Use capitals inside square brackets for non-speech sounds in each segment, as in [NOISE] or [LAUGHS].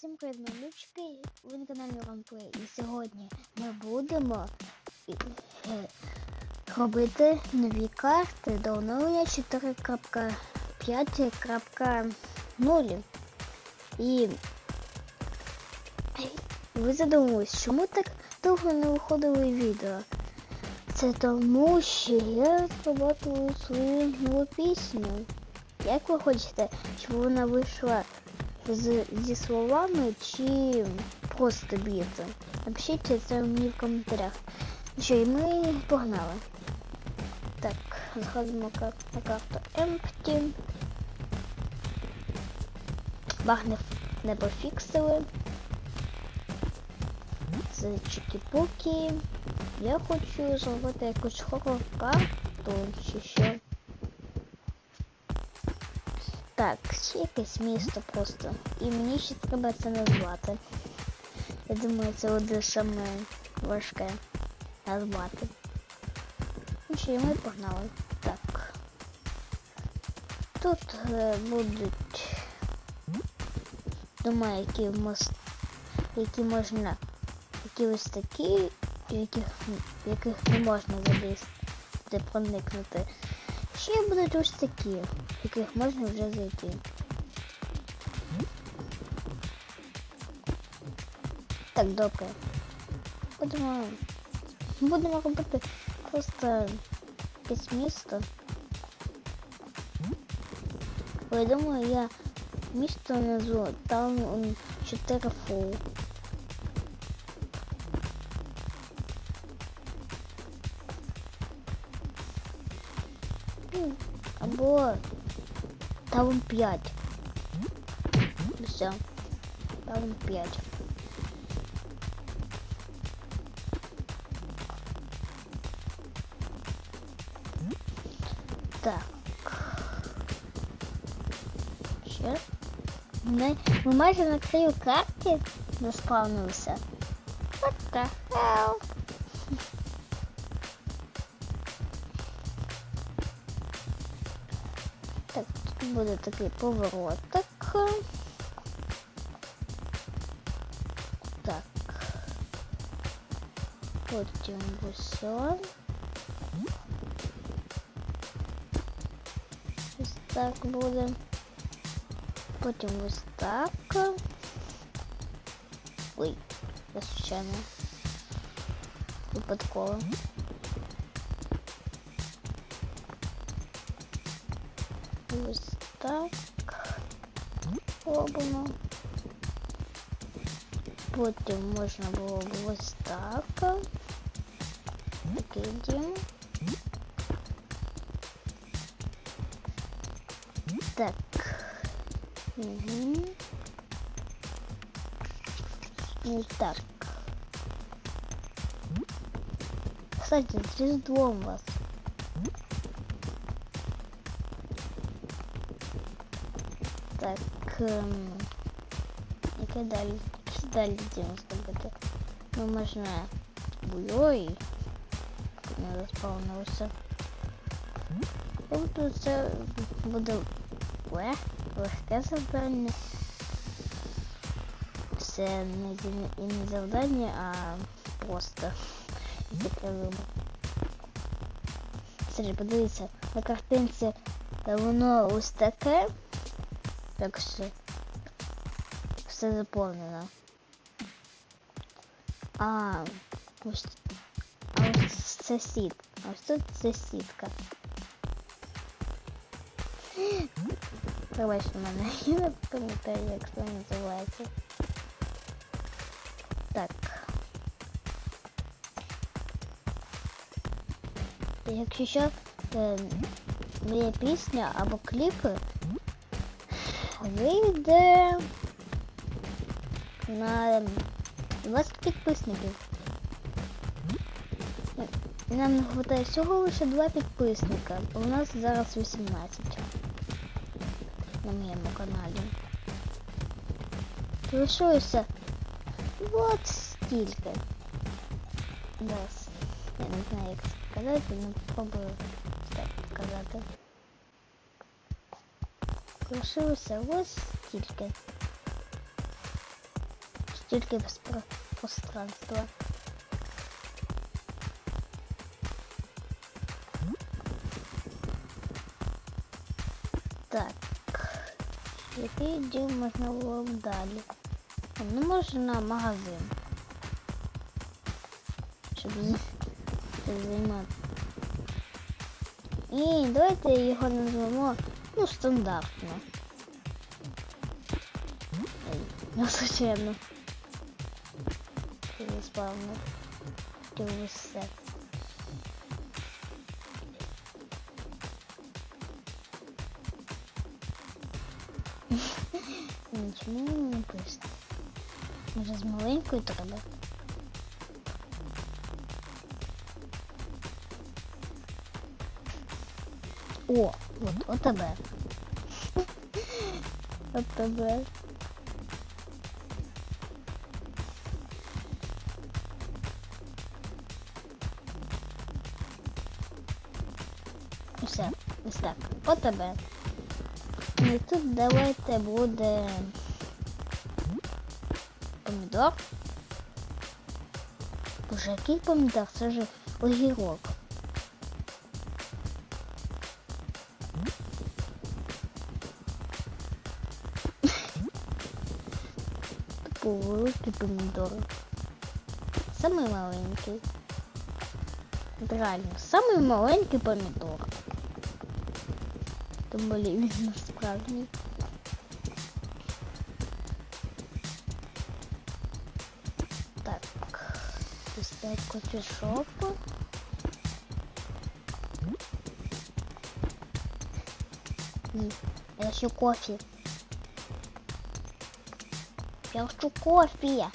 Всім привіт, малючки! Ви на каналі Ромплей. І сьогодні ми будемо е, робити нові карти до оновлення 4.5.0. І ви задумались, чому так довго не виходили відео? Це тому, що я розрабатываю свою нову пісню. Як ви хочете, щоб вона вийшла з, зі словами чи просто б'ється? Напишіть це мені в коментарях. Ну що, і ми погнали. Так, заходимо на карту Empty. Баг не, пофіксили. Це чики-пуки. Я хочу зробити якусь хоррор карту чи що. Так, ще якесь місто просто. І мені ще треба це назвати. Я думаю, це буде саме важке назвати. Ну що, і ми погнали. Так. Тут е, будуть дома, які мос... які можна які ось такі, яких, яких не можна залізти, проникнути. Ще будуть ось такі, в яких можна вже зайти. Так, добре. Будемо, будемо робити просто якесь місто. Але я думаю, я місто назву там 4 фул. Або таун 5. Все. Таун 5. Так. Ще. Ми, ми майже на краю карти заспавнилися. What the hell? Буде такий поворотик. Так. Потім все. Ось так буде. Потім ось так. Ой, я случайно. Випадково. Ось так. Робимо. Потім можна було б ось так. Такий дім. Так. Угу. І так. Кстати, з Різдвом вас. Так. Ем, яке далі? Які далі діло зробити? Ну, можна бульой. Не розповнився. Тобто це буде лег, легке завдання. Це не, зі- і не завдання, а просто таке вибор. Сергій, подивіться, на картинці е, воно ось таке. Так все. Все заповнено. А, ось, а ось це сіт. А ось тут це сітка. Пробачте мене, я не пам'ятаю, як це називається. Так. Якщо що, е, моя пісня або кліпи вийде на 20 підписників. Нам не вистачає всього лише 2 підписника. У нас зараз 18 на моєму каналі. Лишилося от стільки. Зараз. Я не знаю, як це показати, але спробую так показати. Лишилося ось стільки. тільки без про- пространства. Так. Який дім можна було б далі? Ну, можна магазин. Щоб з- щоб займати. І давайте його назвемо ну, стандартно. Ей, ну случайно. Переспавно. Все. Нічому не написано. Може з маленькою треба? О, от, от тебе. [LAUGHS] От тебе. Все, ось так. От тебе. І тут давайте буде помідор. Боже, який помідор? Це ж огірок. Типу великий помідор. Самий маленький. Правильно, самий маленький помідор. Тим более він насправді. Так. Писать кофешоп. Ні, я хочу кофе. Я хочу кофе. Я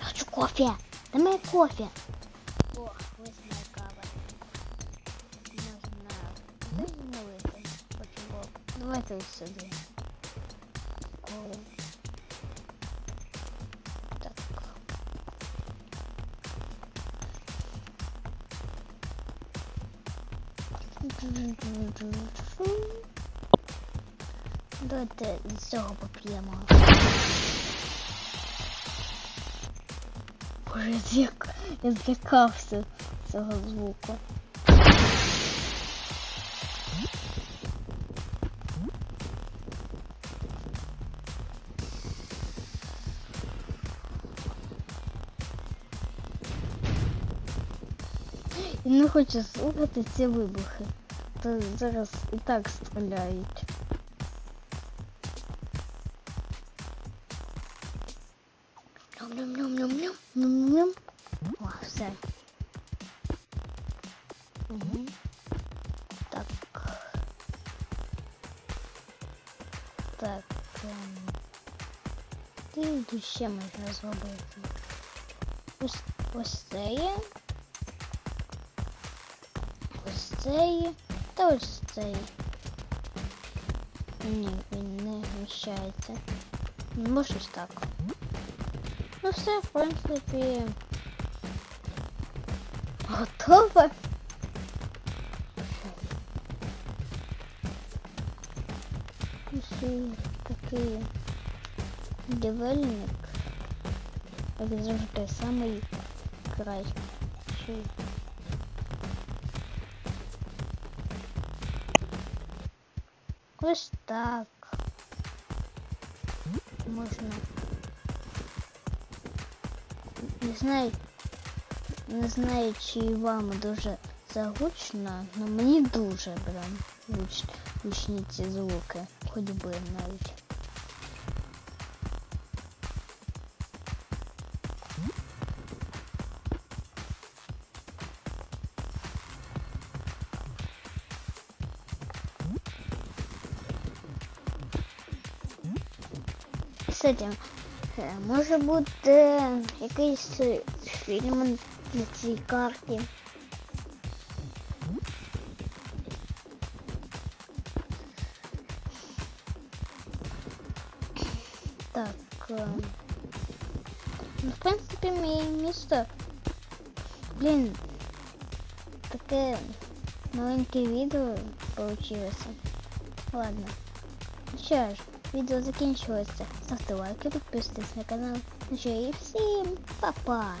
хочу кофе. Дай мне кофе. О, ось моя кава. Можна визнавити. Почему? Давайте ось сюди. Коло. Так. Давайте з цього поп'ємо. Боже, зяк... я злякався цього звуку. І не хочу слухати ці вибухи. То зараз і так стріляють. Ням-ням-ням-ням-ням. Ням-ням. О, все. Угу. Так. Так. Ем. Ти тут ще можна зробити. Ось, ось це є. Ось це є. Та ось це є. Ні, він не вміщається. Може ось так. Ну все, в принципі. Готово. Ще такий дивельник. Як завжди, самий кращий. Ось так. Можна. Не знаю, не знаю, чи вам дуже загучно, але мені дуже прям гуч, гучні ці звуки, ходьби навіть. Кстати, е, може бути якийсь е, фільм на цій карті. Так. е, Ну, в принципі, моє місто. Блін, таке маленьке відео получилося. Ладно. Ну Що ж, Видео заканчивается. закінчилося. лайк и підписуйтесь на канал. Ну что, и всем, па-па!